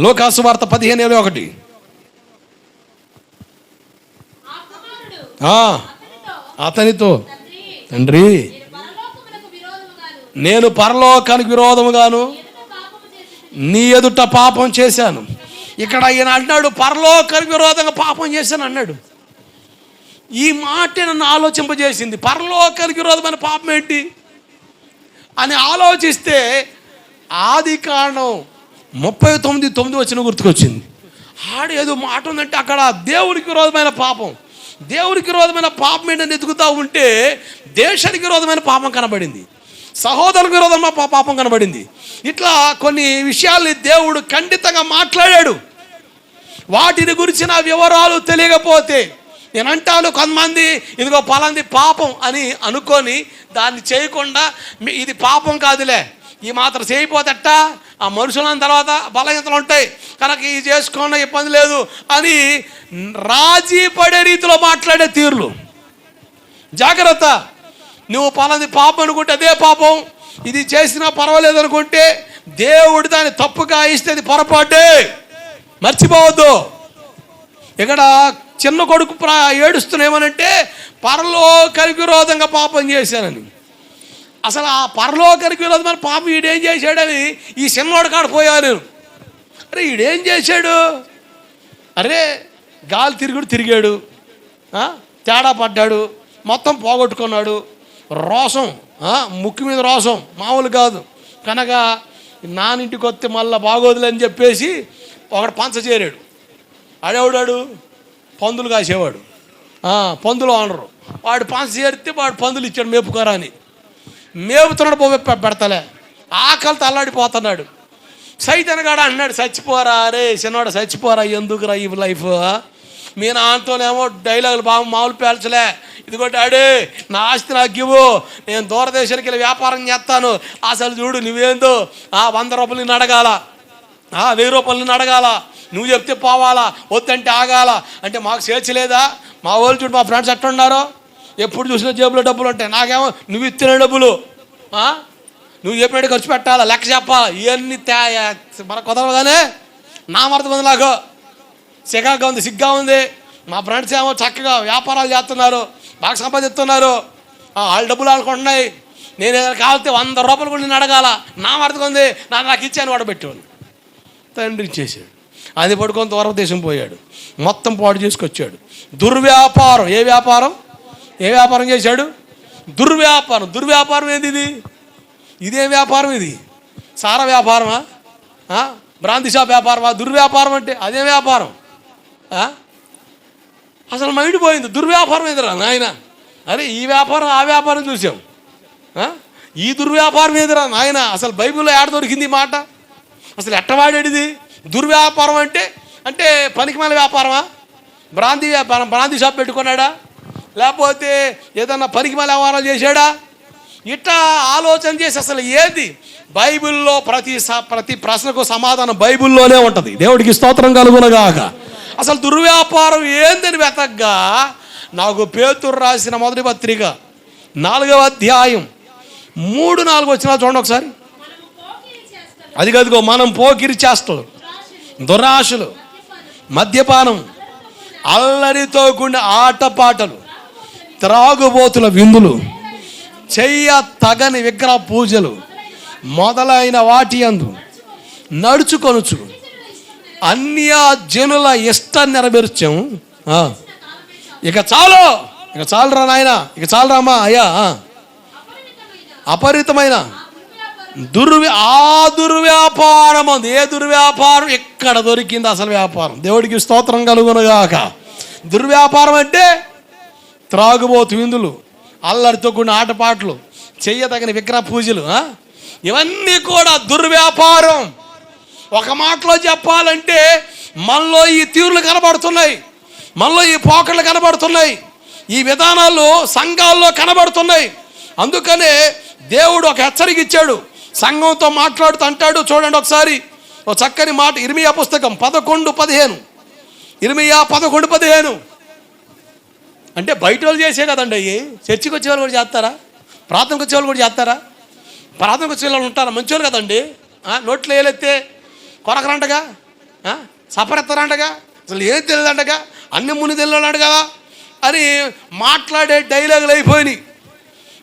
లోకాసు వార్త పదిహేను ఇరవై ఒకటి. అతనితో. తండ్రి నేను పరలోకానికి విరోధముగాను నీ ఎదుట పాపం చేశాను. ఇక్కడ ఈయన అన్నాడు పరలోకానికి విరోధంగా పాపం చేశాను అన్నాడు. ఈ మాట నన్ను ఆలోచింపజేసింది. పరలోకానికి విరోధమైన పాపం ఏంటి? అని ఆలోచిస్తే ఆది కాండం ముప్పై తొమ్మిది తొమ్మిది వచ్చిన గుర్తుకొచ్చింది. ఆడు ఏదో మాట ఉందంటే అక్కడ దేవుడికి విరోధమైన పాపం. దేవుడికి విరోధమైన పాపం ఏంటని ఎదుగుతూ ఉంటే దేశానికి విరోధమైన పాపం కనబడింది. సహోదరులకు విరోధమైన పా- పాపం కనబడింది. ఇట్లా కొన్ని విషయాల్ని దేవుడు ఖండితంగా మాట్లాడాడు. వాటిని గురించిన వివరాలు తెలియకపోతే నేను అంటాను కొంతమంది ఇదిగో పలాంది పాపం అని అనుకొని దాన్ని చేయకుండా ఇది పాపం కాదులే. ఈ మాత్రం చేయపోతేట ఆ మనుషుల తర్వాత బలహీనతలు ఉంటాయి. కనుక ఇది చేసుకున్న ఇబ్బంది లేదు అని రాజీ పడే రీతిలో మాట్లాడే తీరులు. జాగ్రత్త. నువ్వు పలాది పాపం అనుకుంటే అదే పాపం. ఇది చేసినా పర్వాలేదు అనుకుంటే దేవుడు దాన్ని తప్పుగా ఇస్తే అది పొరపాటే. మర్చిపోవద్దు. ఇక్కడ చిన్న కొడుకు ప్రా పరలో పరలోకానికి విరోధంగా పాపం చేశానని. అసలు ఆ పరలోకానికి విరోధమైన పాపం ఈడేం చేశాడని ఈ చిన్నోడు కాడ పోయాను నేను. అరే ఈడేం చేశాడు? అరే గాలి తిరుగుడు తిరిగాడు. తేడా పడ్డాడు. మొత్తం పోగొట్టుకున్నాడు. రోసం ముక్కు మీద రోసం మామూలు కాదు. కనుక నానింటికి వస్తే మళ్ళీ బాగోదులని చెప్పేసి ఒకడు పంచ చేరాడు. ఆడేవాడాడు పందులు కాసేవాడు. పందులు అనరు వాడు పంచ చేరితే వాడు పందులు ఇచ్చాడు మేపుకోరా అని. మేపుతున్నాడు పోవే పెడతలే. ఆకలితో అల్లాడిపోతున్నాడు. సైతన్ గాడు అన్నాడు చచ్చిపోరా రే చిన్నవాడు చచ్చిపోరా ఎందుకురా ఈ లైఫ్? మీ నాన్నతోనేమో డైలాగులు బాగా మామూలు పేల్చలే. ఇదిగో డాడీ నా ఆస్తి నాకు ఇవ్వు. నేను దూరదేశానికి వెళ్ళి వ్యాపారం చేస్తాను. అసలు చూడు నువ్వేందో? ఆ వంద రూపాయలు నేను అడగాల. ఆ వెయ్యి రూపాయలు నేను అడగాల. నువ్వు చెప్తే పోవాలా? వద్దంటే ఆగాల. అంటే మాకు స్వేచ్ఛ లేదా? మా వాళ్ళు చూడు మా ఫ్రెండ్స్ ఎట్టున్నారో ఎప్పుడు చూసినా జేబులో డబ్బులు ఉంటాయి. నాకేమో నువ్వు ఇచ్చిన డబ్బులు. నువ్వు చెప్పినట్టు ఖర్చు పెట్టాలా? లెక్క చెప్పాలా? ఇవన్నీ తే మన కుదరగానే నా మరతం ఉంది నాకు. సిగ్గాగా ఉంది సిగ్గా ఉంది. మా ఫ్రెండ్స్ ఏమో చక్కగా వ్యాపారాలు చేస్తున్నారు. బాగా సంపాదిస్తున్నారు. వాళ్ళ డబ్బులు ఆడుకుంటున్నాయి నేను ఏదైనా కావాలంటే వంద రూపాయలు కూడా నేను అడగాల. నా మరతకు ఉంది. నా నాకు ఇచ్చాను వాడు పెట్టేవాడు తండ్రి ఇచ్చేసాడు అది పడుకొని దూరదేశం పోయాడు. మొత్తం పాడు చేసుకొచ్చాడు. దుర్వ్యాపారం. ఏ వ్యాపారం? ఏ వ్యాపారం చేశాడు? దుర్వ్యాపారం. దుర్వ్యాపారం ఏంది ఇది ఇదే వ్యాపారం ఇది. సార వ్యాపారమా? ఆ? బ్రాంతి షాప్ వ్యాపారమా? దుర్వ్యాపారం అంటే అదే వ్యాపారం. అసలు మైండ్ పోయింది. దుర్వ్యాపారం ఎదురా నాయన? అరే ఈ వ్యాపారం ఆ వ్యాపారం చూసాం. ఈ దుర్వ్యాపారం ఎదురా నాయన? అసలు బైబిల్లో ఏడ దొరికింది మాట? అసలు ఎట్టవాడేది దుర్వ్యాపారం అంటే అంటే పనికిమాల వ్యాపారమా? బ్రాంతి వ్యాపారం బ్రాంతి షాప్ పెట్టుకున్నాడా? లేకపోతే ఏదన్నా పనికిమాల వ్యవహారాలు చేశాడా? ఇట్లా ఆలోచన చేసి అసలు ఏది? బైబిల్లో ప్రతి స- ప్రతి ప్రశ్నకు సమాధానం బైబిల్లోనే ఉంటుంది. దేవుడికి స్తోత్రం కలుగునగాక. అసలు దుర్వ్యాపారం ఏందని వెతగ్గా నాకు పేతురు రాసిన మొదటి పత్రిక నాలుగవ అధ్యాయం మూడు నాలుగు వచ్చినా చూడండి ఒకసారి. అది కదుగో మనం పోకిరి చేష్టలు దురాశలు మద్యపానం అల్లరితో కూడిన ఆటపాటలు త్రాగుబోతుల విందులు చెయ్య తగని విగ్రహ పూజలు మొదలైన వాటి అందు నడుచుకొనుచు. అన్య జనుల ఇష్టం నెరవేర్చాం. ఇక చాలు. ఇక చాలురా నాయన. ఇక చాలరామా అయ్యా. అపరితమైన దుర్వి ఆ దుర్వ్యాపారం అంది. ఏ దుర్వ్యాపారం? ఎక్కడ దొరికింది అసలు వ్యాపారం? దేవుడికి స్తోత్రం కలుగునగాక. దుర్వ్యాపారం అంటే త్రాగుబోతు విందులు అల్లరితో కూడిన ఆటపాటలు చెయ్యదగిన విగ్రహ పూజలు ఇవన్నీ కూడా దుర్వ్యాపారం. ఒక మాటలో చెప్పాలంటే మనలో ఈ తీరులు కనబడుతున్నాయి మనలో ఈ పోకళ్ళు కనబడుతున్నాయి ఈ విధానాలు సంఘాల్లో కనబడుతున్నాయి. అందుకనే దేవుడు ఒక హెచ్చరిక ఇచ్చాడు. సంఘంతో మాట్లాడుతూ అంటాడు చూడండి ఒకసారి ఒక చక్కని మాట ఇర్మియా పుస్తకం పదకొండు పదిహేను. ఇర్మియా పదకొండు పదిహేను. అంటే బయట వాళ్ళు చేసే కదండి అవి చర్చికి వచ్చేవాళ్ళు కూడా చేస్తారా? ప్రార్థనకు వచ్చేవాళ్ళు కూడా చేస్తారా? ప్రార్థనకు వచ్చే వాళ్ళు ఉంటారా? మంచివాళ్ళు కదండి. నోట్లో ఏలెత్తే కొరకరంటగా? సపరెత్తరంటగా? అసలు ఏం తెలియదంటగా? అన్ని ముని తెలియడు కదా. అని మాట్లాడే డైలాగులు అయిపోయినాయి.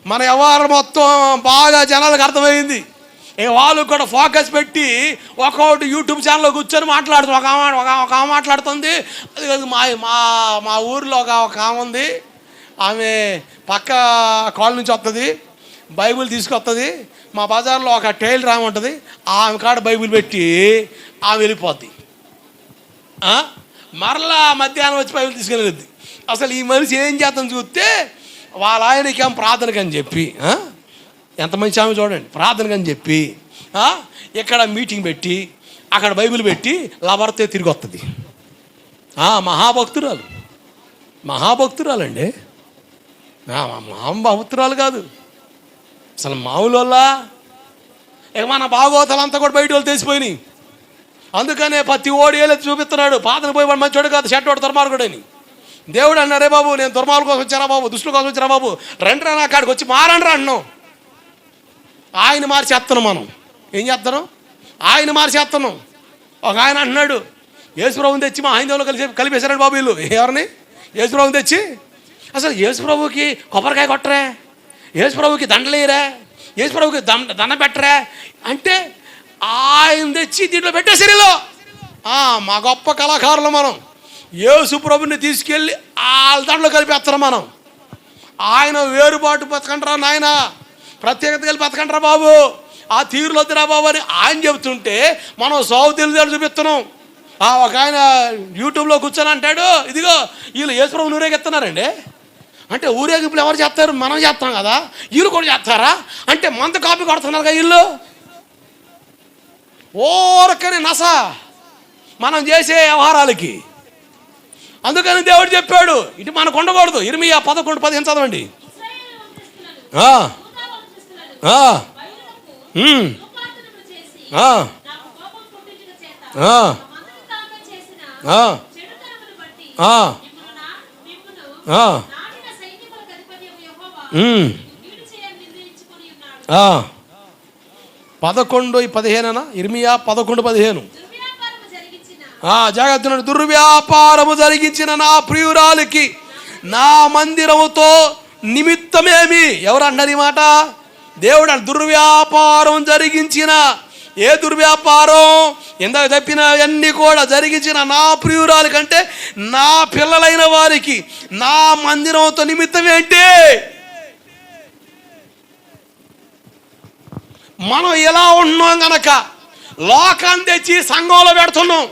మన వ్యవహారం మొత్తం బాగా జనాలకు అర్థమైంది. ఇక వాళ్ళు కూడా ఫోకస్ పెట్టి ఒక్కొక్కటి యూట్యూబ్ ఛానల్లో కూర్చొని మాట్లాడుతుంది ఒక ఆమె ఒక ఒక ఆమె మాట్లాడుతుంది. అది కాదు మా మా మా ఊరిలో ఒక ఒక ఆమె ఉంది. ఆమె పక్క కాల్ నుంచి వస్తుంది బైబిల్ తీసుకొస్తుంది మా బజార్లో ఒక టైలర్ ఆమె ఉంటుంది. ఆమె కాడ బైబిల్ పెట్టి ఆమె వెళ్ళిపోద్ది. మరలా మధ్యాహ్నం వచ్చి బైబిల్ తీసుకెళ్ళిద్ది అసలు ఈ మనిషి ఏం చేద్దాం చూస్తే వాళ్ళ ఆయనకేం ఏం అని చెప్పి ఆ? ఎంత మంచి ఆమె చూడండి. ప్రార్థనగా అని చెప్పి ఇక్కడ మీటింగ్ పెట్టి అక్కడ బైబిల్ పెట్టి లవర్తే తిరిగి వస్తుంది మహాభక్తురాలు. మహాభక్తురాలండి. మహాభక్తురాలు కాదు. అసలు మామూలు వల్ల ఇక మన భాగవతాలంతా కూడా బయట వాళ్ళు తెలిసిపోయినాయి. అందుకనే ప్రతి ఓడి ఏలెత్తి చూపిస్తున్నాడు. పాతను పోయి వాడు మంచోడు కాదు షర్ట్ వాడు దుర్మార్గుడని. దేవుడు అన్నారే బాబు నేను దుర్మార్గు కోసం వచ్చారా బాబు దుష్టుల కోసం వచ్చారా బాబు? రండి నా కాడికి వచ్చి మారండి రా అన్నాం. ఆయన మార్చేస్తున్నాం మనం. ఏం చేస్తున్నాం ఆయన మార్చేస్తున్నాం ఒక ఆయన అంటున్నాడు యేసుప్రభుని తెచ్చి మా హైందవులు కలిసి కలిపేశారండి బాబు వీళ్ళు. ఎవరిని? యేసుప్రభుని తెచ్చి అసలు యేసుప్రభుకి కొబ్బరికాయ కొట్టరే? యేసుప్రభుకి దండలేయరా యేసుప్రభుకి దండ దండ పెట్టరా? అంటే ఆయన తెచ్చి దీంట్లో పెట్టేసరిలో మా గొప్ప కళాకారులు మనం. యేసుప్రభుని తీసుకెళ్ళి వాళ్ళ దాంట్లో కలిపేస్తాం మనం. ఆయన వేరుబాటు బతకంటారా నాయన. ప్రత్యేకత కలిపి బతకండ్రా బాబు. ఆ తీరులో వద్దురా బాబు అని ఆయన చెబుతుంటే మనం సాగు తెలియదు చూపిస్తున్నాం. ఆ ఒక ఆయన యూట్యూబ్లో కూర్చొని అంటాడు ఇదిగో వీళ్ళు యేసుప్రభుని ఊరేగిస్తున్నారండి. అంటే ఊరేగింపులు ఎవరు చేస్తారు? మనం చేస్తాం కదా. వీళ్ళు కూడా చేస్తారా? అంటే మంత కాపీ కొడుతున్నారు కదా వీళ్ళు. ఓరకని నస మనం చేసే వ్యవహారాలకి. అందుకని దేవుడు చెప్పాడు ఇటు మనకు ఉండకూడదు. ఇరిమియా పదకొండు పదిహేను చదవండి. పదకొండు పదిహేననా? ఇర్మియా పదకొండు పదిహేను. జాగ్రత్త దుర్వ్యాపారము జరిగించిన నా ప్రియురాలికి నా మందిరముతో నిమిత్తమేమి? ఎవరు అన్నారు ఈ మాట? దేవుడు దుర్వ్యాపారం జరిగించిన. ఏ దుర్వ్యాపారం? ఇందాక చెప్పినవన్నీ కూడా జరిగించిన నా ప్రియురాలు కంటే నా పిల్లలైన వారికి నా మందిరంతో నిమిత్తం ఏంటి? మనం ఎలా ఉన్నాం గనక లోకాన్ని తెచ్చి సంఘంలో పెడుతున్నాం.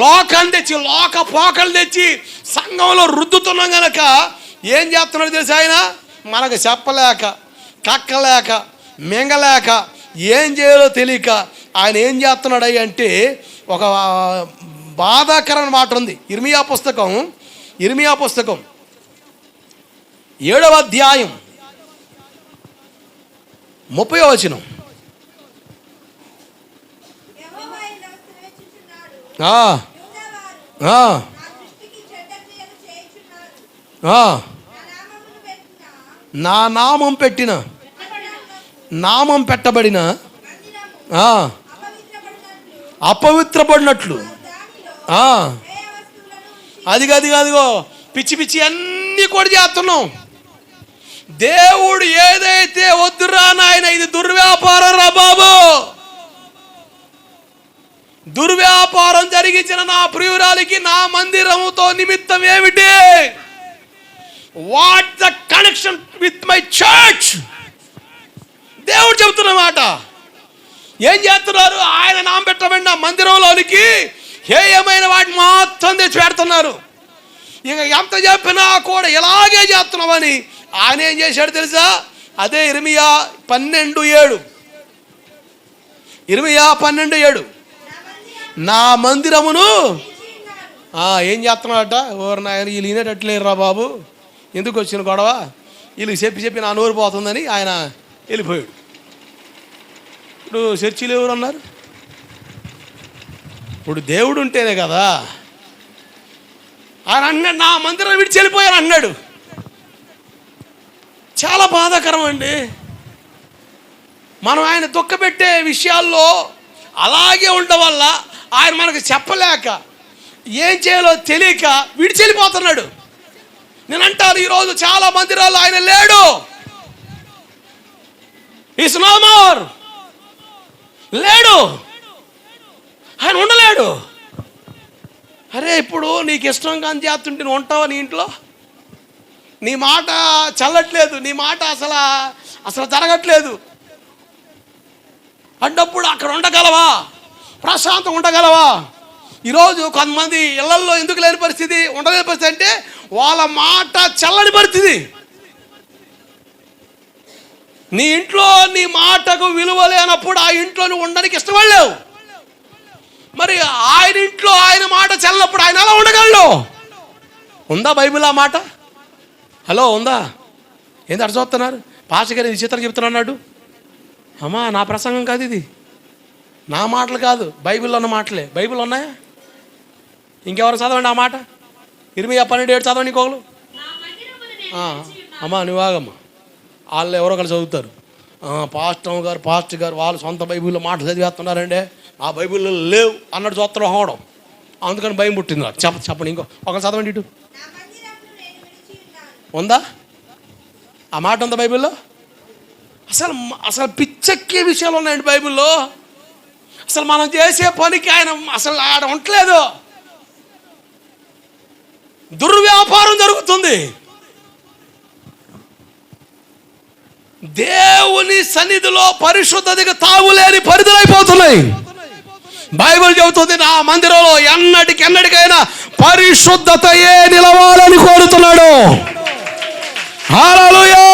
లోకాన్ని తెచ్చి లోక పోకలు తెచ్చి సంఘంలో రుద్దుతున్నాం గనక ఏం చేస్తున్నాడు తెలిసి ఆయన? మనకు చెప్పలేక కక్కలేక మింగలేక ఏం చేయాలో తెలియక ఆయన ఏం చేస్తున్నాడు అంటే ఒక బాధాకరమైన మాట ఉంది. ఇర్మియా పుస్తకం ఇర్మియా పుస్తకం. ఏడవ అధ్యాయం. ముప్పై వచనం. నా నామం పెట్టిన నామం పెట్టబడిన అపవిత్రపడినట్లు. అది కాదు కాదుగో పిచ్చి పిచ్చి అన్నీ కూడా చేస్తున్నాం. దేవుడు ఏదైతే వద్దురా నాయన ఇది దుర్వ్యాపారం రా బాబు. దుర్వ్యాపారం జరిగించిన నా ప్రియురాలికి నా మందిరముతో నిమిత్తం ఏమిటి? What the connection with my church దేవుడు చెబుతున్న మాట. ఏం చేస్తున్నారు? ఆయన నామ పెట్టబడిన మందిరంలోనికి ఏమైన వాటిని మాత్రం తెచ్చి పెడుతున్నారు. ఇక ఎంత చెప్పినా కూడా ఇలాగే చేస్తున్నామని ఆయన ఏం చేశాడు తెలుసా? అదే ఇరిమియా పన్నెండు ఏడు. ఇరిమియా పన్నెండు ఏడు. నా మందిరమును ఏం చేస్తున్నాడట? ఓరు నాయన వీళ్ళు వినేటట్లేరురా బాబు. ఎందుకు వచ్చిన గొడవ? వీళ్ళకి చెప్పి చెప్పి నా నోరు పోతుందని ఆయన వెళ్ళిపోయాడు. ఇప్పుడు చర్చిలు ఎవరు అన్నారు ఇప్పుడు దేవుడు ఉంటేనే కదా. ఆయన అన్నాడు నా మందిరం విడిచి వెళ్ళిపోయాను అన్నాడు. చాలా బాధాకరం అండి మనం ఆయన దుఃఖపెట్టే విషయాల్లో అలాగే ఉండడం వల్ల ఆయన మనకు చెప్పలేక ఏం చేయాలో తెలియక విడిచి వెళ్ళిపోతున్నాడు. నేను అంటాను ఈరోజు చాలా మందిరాల్లో ఆయన లేడు. ఈస్ నో మోర్ లేడు. ఆయన ఉండలేడు. అరే ఇప్పుడు నీకు ఇష్టం కానీ చేస్తుంటే నువ్వు ఉంటావా నీ ఇంట్లో? నీ మాట చల్లట్లేదు. నీ మాట అసలు అసలు జరగట్లేదు. అన్నప్పుడు అక్కడ ఉండగలవా? ప్రశాంతం ఉండగలవా? ఈరోజు కొంతమంది ఇళ్ళల్లో ఎందుకు లేని పరిస్థితి ఉండలేని పరిస్థితి అంటే వాళ్ళ మాట చల్లని పరిస్థితి. నీ ఇంట్లో నీ మాటకు విలువ లేనప్పుడు ఆ ఇంట్లో నువ్వు ఉండడానికి ఇష్టపడలేవు. మరి ఆయన ఇంట్లో ఆయన మాట చల్లనప్పుడు ఆయన అలా ఉండగలడు. ఉందా బైబిల్ ఆ మాట? హలో ఉందా? ఏంది అర్థం చూస్తున్నారు పాస్ ఇది చిత్రం చెప్తున్నాడు అమ్మా నా ప్రసంగం కాదు ఇది. నా మాటలు కాదు బైబిల్లో ఉన్న మాటలే. బైబిల్ ఉన్నాయా? ఇంకెవరు చదవండి ఆ మాట? ఇరవై పన్నెండు ఏడు చదవండి ఇంకొకరు. అమ్మా నువ్వాగమ్మా వాళ్ళు ఎవరో ఒకరు చదువుతారు. పాస్టర్ గారు పాస్టర్ గారు వాళ్ళు సొంత బైబిల్లో మాటలు చదివేస్తున్నారండి. ఆ బైబిల్లో లేవు అన్నట్టు చూస్తారు హోవడం అందుకని భయం పుట్టింది నాకు. చెప్ప చెప్పండి ఇంకో. ఒకరు చదవండి ఇటు. ఉందా? ఆ మాట ఉందా బైబిల్లో? అసలు అసలు పిచ్చెక్కే విషయాలు ఉన్నాయండి బైబిల్లో. అసలు మనం చేసే పనికి ఆయన అసలు ఆడ ఉండలేదు. దుర్వ్యాపారం జరుగుతుంది. దేవుని సన్నిధిలో పరిశుద్ధతకి తావులేని పరిధులైపోతున్నాయి బైబిల్ చెబుతుంది నా మందిరంలో ఎన్నటికి ఎన్నటికైనా పరిశుద్ధతయే నిలవాలని కోరుతున్నాడు. హల్లెలూయా!